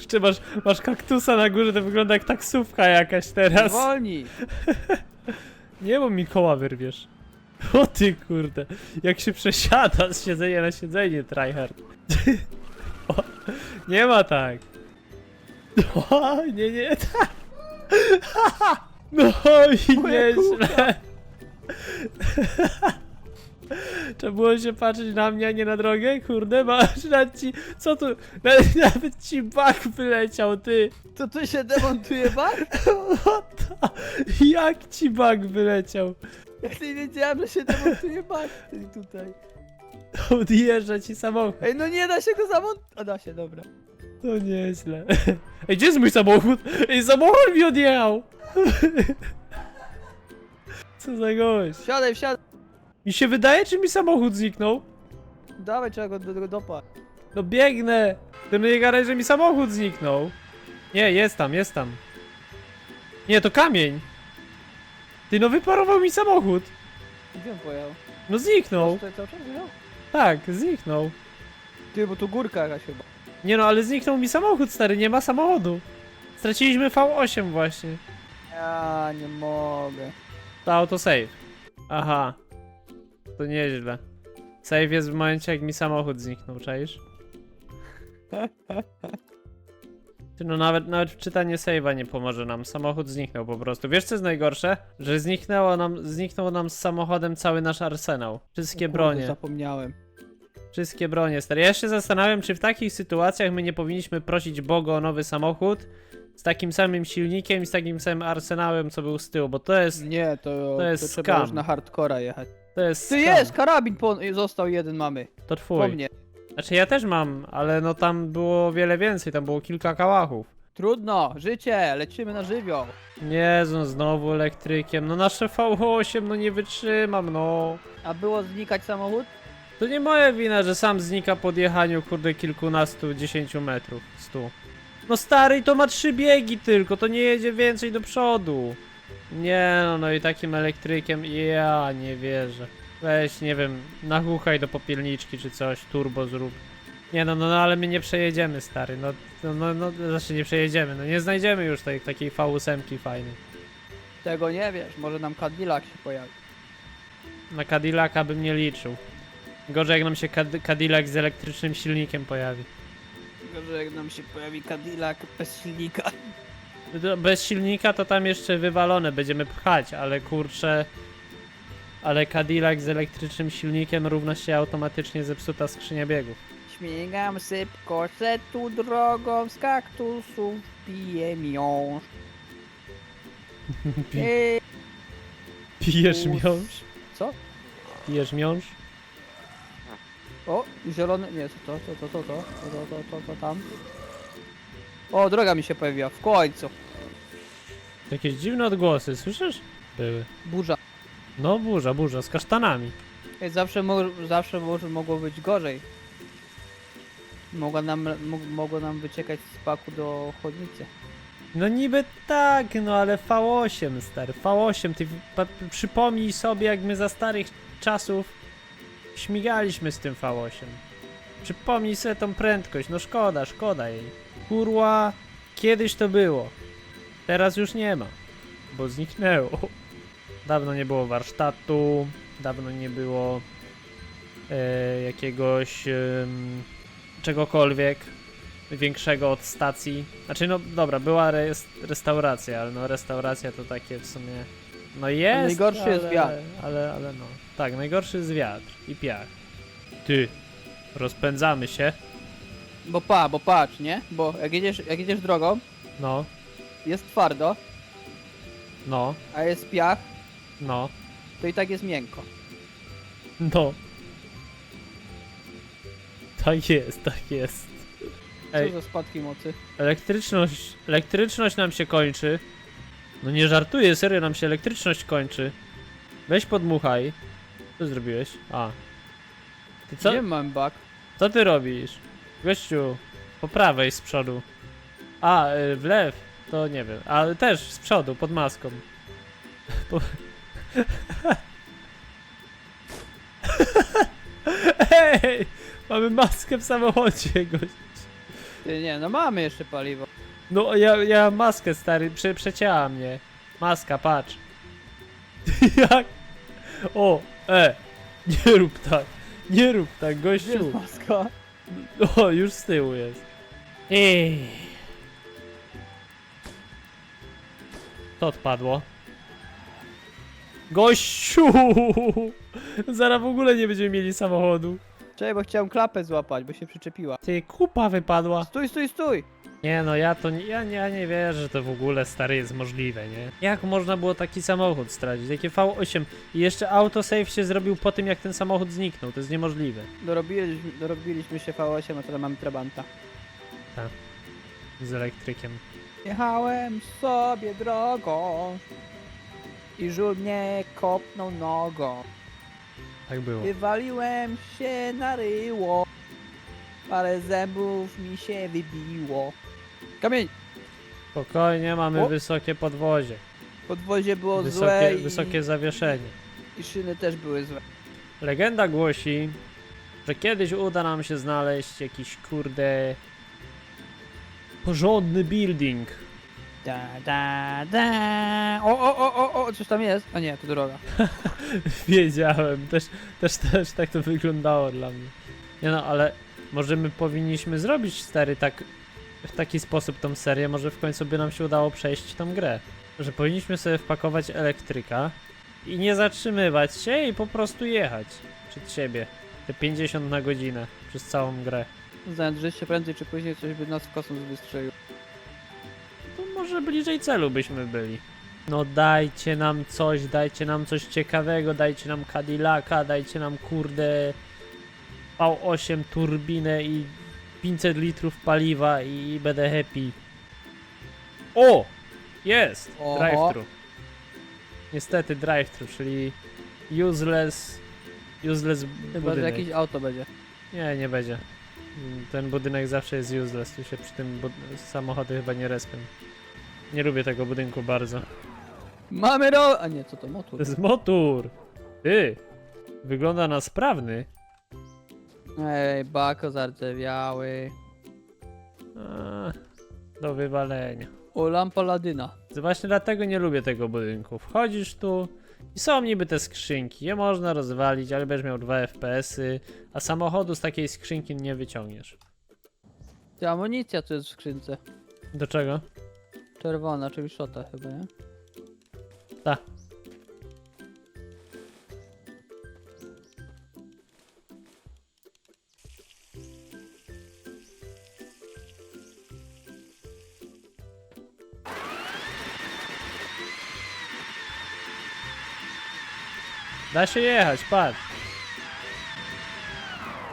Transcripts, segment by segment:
Kurczę, masz, masz kaktusa na górze, to wygląda jak taksówka jakaś teraz. Zwolnij. Nie, bo mi koła wyrwiesz. O ty kurde, jak się przesiada z siedzenia na siedzenie, tryhard. O, nie ma tak. O, nie, nie, tak. No i Moja nieźle. Trzeba było się patrzeć na mnie, a nie na drogę? Kurde, masz nawet ci... Co tu? Nawet, nawet ci bak wyleciał, ty. To tu się demontuje bar? The... Jak ci bak wyleciał? Ja nie wiedziałem, że się demontuje bar tutaj. Odjeżdża ci samochód. Ej, no nie da się go zamontować. A da się, dobra. To nieźle. Ej, gdzie jest mój samochód? Ej, samochód mi odjechał! Co za gość? Wsiadaj, wsiadaj. Mi się wydaje, czy mi samochód zniknął? Dawaj, trzeba go do tego dopaść. No biegnę! Ty mnie gadaj, że mi samochód zniknął. Nie, jest tam, jest tam. Nie, to kamień. Ty, no wyparował mi samochód. Gdzie on pojechał? No zniknął. Tutaj cały czas jechał? Tak, zniknął. Ty, bo tu górka jakaś chyba. Nie no, ale zniknął mi samochód, stary, nie ma samochodu. Straciliśmy V8 właśnie. Ja nie mogę. To autosave. Aha. To nieźle. Save jest w momencie, jak mi samochód zniknął, czaisz? Ty no nawet, nawet czytanie save'a nie pomoże nam. Samochód zniknął po prostu. Wiesz co jest najgorsze? Że zniknęło nam, zniknął nam z samochodem cały nasz arsenał. Wszystkie kurde, bronie. Zapomniałem. Wszystkie bronie, stary. Ja się zastanawiam, czy w takich sytuacjach my nie powinniśmy prosić Boga o nowy samochód z takim samym silnikiem i z takim samym arsenałem, co był z tyłu, bo to jest, Nie, to, To jest trzeba skam. już na hardcora jechać. To jest Ty skam. jest, karabin po... został jeden mamy. To Po twój. mnie. Znaczy ja też mam, ale no tam było wiele więcej, tam było kilka kałachów. Trudno, życie, lecimy na żywioł. Nie, no znowu elektrykiem, no nasze V8, no nie wytrzymam, no. A było znikać samochód? To nie moja wina, że sam znika po jechaniu, kurde, kilkunastu, dziesięciu metrów, stu. No stary, to ma trzy biegi tylko, to nie jedzie więcej do przodu. Nie no, no i takim elektrykiem, ja nie wierzę. Weź, nie wiem, nachuchaj do popielniczki czy coś, turbo zrób. Nie no, no, no ale my nie przejedziemy, stary, no, no, no, no znaczy nie przejedziemy, no nie znajdziemy już tej, takiej V8 fajnej. Tego nie wiesz, może nam Cadillac się pojawi. Na Cadillaca bym nie liczył. Gorzej jak nam się Cad- Cadillac z elektrycznym silnikiem pojawi. Że jak nam się pojawi Cadillac bez silnika. Do- Bez silnika to tam jeszcze wywalone będziemy pchać, ale kurczę. Ale Cadillac z elektrycznym silnikiem równa się automatycznie zepsuta skrzynia biegów. Śmigam szybko, se tu drogą z kaktusów piję miąższ. Ej, Pijesz miąższ? Co? Pijesz miąższ? O, zielony, nie, co to, to, to, to, to, to, to, to, to, to tam. O, droga mi się pojawiła, w końcu. Jakieś dziwne odgłosy, słyszysz? Były. Burza. No burza, burza, z kasztanami. Ej, Zawsze, mo zawsze może mogło być gorzej. Mogła nam, mogło nam wyciekać z paku do chodnicy. No niby tak, no ale V8 stary, V8, ty pa- przypomnij sobie jak my za starych czasów śmigaliśmy z tym V8. Przypomnij sobie tą prędkość, no szkoda, szkoda jej. Kurwa, kiedyś to było. Teraz już nie ma, bo zniknęło. Dawno nie było warsztatu, dawno nie było e, jakiegoś em, czegokolwiek większego od stacji. Znaczy, no dobra, była res restauracja, ale no restauracja to takie w sumie. No jest. Najgorszy ale, jest wiatr. Ale, ale no. Tak, najgorszy jest wiatr i piach. Ty, rozpędzamy się. Bo pa, bo patrz, nie? Bo jak jedziesz, jak jedziesz drogą, No, jest twardo, no, a jest piach, no, to i tak jest miękko. no. Tak jest, tak jest. Co Ej, za spadki mocy? elektryczność, elektryczność nam się kończy. No nie żartuję, serio nam się elektryczność kończy. Weź podmuchaj. Co zrobiłeś? A. Ty co? Nie mam bak. Co ty robisz? Gościu, po prawej z przodu. A, y, w lew, to nie wiem, ale też z przodu, pod maską. Po... Hej! Mamy maskę w samochodzie, gość. Ty nie, no mamy jeszcze paliwo. No ja, ja mam maskę stary, prze, przecięła mnie. Maska, patrz. Jak? O, e, nie rób tak. Nie rób tak, gościu. maska? O, już z tyłu jest. Ej. To odpadło. Gościu! Zaraz w ogóle nie będziemy mieli samochodu. Czekaj, bo chciałem klapę złapać, bo się przyczepiła. Ty, kupa wypadła. Stój, stój, stój! Nie no, ja to nie, ja, nie- ja nie wierzę, że to w ogóle stary jest możliwe, nie? Jak można było taki samochód stracić? Takie V8 i jeszcze autosave się zrobił po tym, jak ten samochód zniknął. To jest niemożliwe. Dorobiliśmy, dorobiliśmy się V8, a teraz mamy Trabanta. Z elektrykiem. Jechałem sobie drogą i żul mnie kopnął nogą. Tak było. Wywaliłem się na ryło, parę zębów mi się wybiło. Kamień! Spokojnie, mamy O! wysokie podwozie. Podwozie było Wysokie, złe i, wysokie zawieszenie. i szyny też były złe. Legenda głosi, że kiedyś uda nam się znaleźć jakiś kurde porządny building. Da, da, da. O, o, o, o, o, coś tam jest? A nie, to droga. Wiedziałem, też, też, też tak to wyglądało dla mnie. Nie no, ale może my powinniśmy zrobić stary tak w taki sposób tą serię, może w końcu by nam się udało przejść tą grę. Że powinniśmy sobie wpakować elektryka i nie zatrzymywać się i po prostu jechać przed siebie. Te 50 na godzinę przez całą grę. Znając, się prędzej czy później coś by nas w kosmos wystrzelił. To może bliżej celu byśmy byli. No dajcie nam coś, dajcie nam coś ciekawego, dajcie nam Cadillaca, dajcie nam kurde V8 turbinę i 500 litrów paliwa i będę happy. O! Jest! Oho. Drive-thru. Niestety drive-thru, czyli useless useless Chyba, że budynek. jakieś auto będzie. Nie, nie będzie. Ten budynek zawsze jest useless, tu się przy tym bud- samochody chyba nie respią. Nie lubię tego budynku bardzo. Mamy ro... A nie, co to, To motor? jest motor! Ty! Wygląda na sprawny. Ej, bako zardzewiały. A, do wywalenia. O, lampa ladyna. To Właśnie dlatego nie lubię tego budynku. Wchodzisz tu i są niby te skrzynki. Je można rozwalić, ale będziesz miał 2 FPS-y, a samochodu z takiej skrzynki nie wyciągniesz. Ty, amunicja tu jest w skrzynce. Do czego? Czerwona, czyli szota chyba, nie? Ta. Da się jechać, patrz.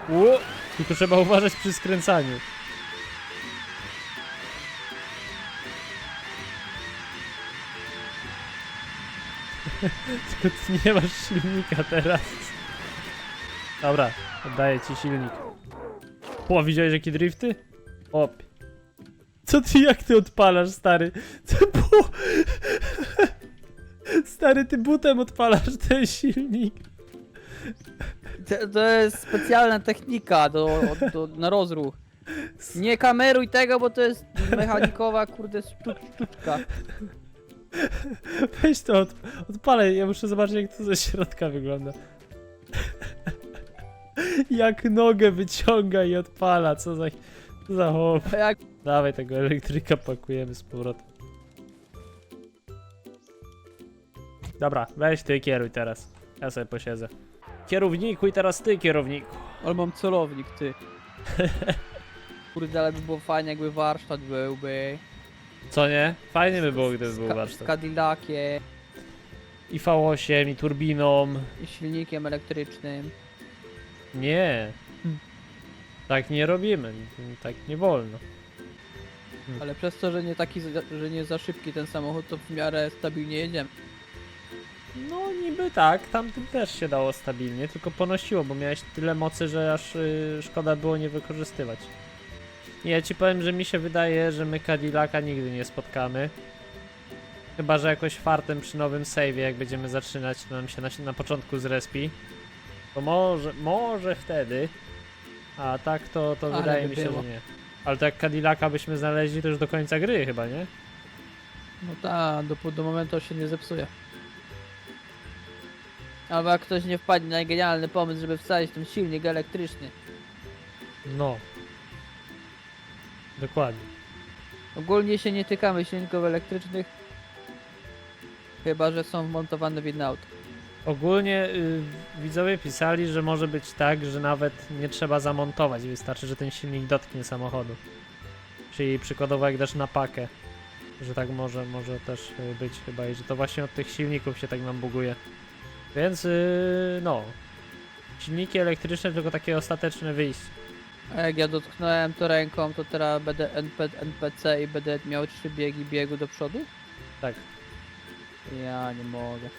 Ło, tylko trzeba uważać przy skręcaniu. Tylko ty nie masz silnika teraz. Dobra, oddaję ci silnik. O, widziałeś jakie drifty? Op. Co ty, jak ty odpalasz, stary? Co bu... Stary, ty butem odpalasz ten silnik. To, to jest specjalna technika do, do, na rozruch. Nie kameruj tego, bo to jest mechanikowa, kurde, sztuc, sztuczka. Weź to, od, odpalaj, ja muszę zobaczyć jak to ze środka wygląda. jak nogę wyciąga i odpala, co za, co za chłop. A jak Dawaj tego elektryka pakujemy z powrotem. Dobra, weź ty kieruj teraz. Ja sobie posiedzę. Kierowniku i teraz ty kierowniku. Ale mam celownik, ty. Kurde, ale by było fajnie, jakby warsztat byłby. Co nie? Fajnie by było, gdyby był ka- Z warsztat. Cadillaciem I V8, i turbiną. i silnikiem elektrycznym. Nie. Hmm. Tak nie robimy. Tak nie wolno. Ale przez to, że nie taki, za- że nie za szybki ten samochód, to w miarę stabilnie jedziemy. Niby tak, tamtym też się dało stabilnie, tylko ponosiło, bo miałeś tyle mocy, że aż y, szkoda było nie wykorzystywać. I ja ci powiem, że mi się wydaje, że my Cadillaca nigdy nie spotkamy. Chyba, że jakoś fartem przy nowym save'ie, jak będziemy zaczynać, to nam się na, na początku zrespi. To może, może wtedy. A tak to, to Ale wydaje by mi się, było. że nie. Ale to jak Cadillaca byśmy znaleźli, to już do końca gry chyba, nie? No tak, do, do momentu się nie zepsuje. Albo jak ktoś nie wpadnie na genialny pomysł, żeby wsadzić ten silnik elektryczny. No. Dokładnie. Ogólnie się nie tykamy silników elektrycznych. Chyba, że są wmontowane w inne auto. Ogólnie y, widzowie pisali, że może być tak, że nawet nie trzeba zamontować, wystarczy, że ten silnik dotknie samochodu. Czyli przykładowo jak dasz na pakę, że tak może, może też y, być chyba i że to właśnie od tych silników się tak nam buguje. Więc y, no, silniki elektryczne tylko takie ostateczne wyjście. A jak ja dotknąłem to ręką, to teraz będę NP, NPC i będę miał trzy biegi biegu do przodu? Tak. Ja nie mogę.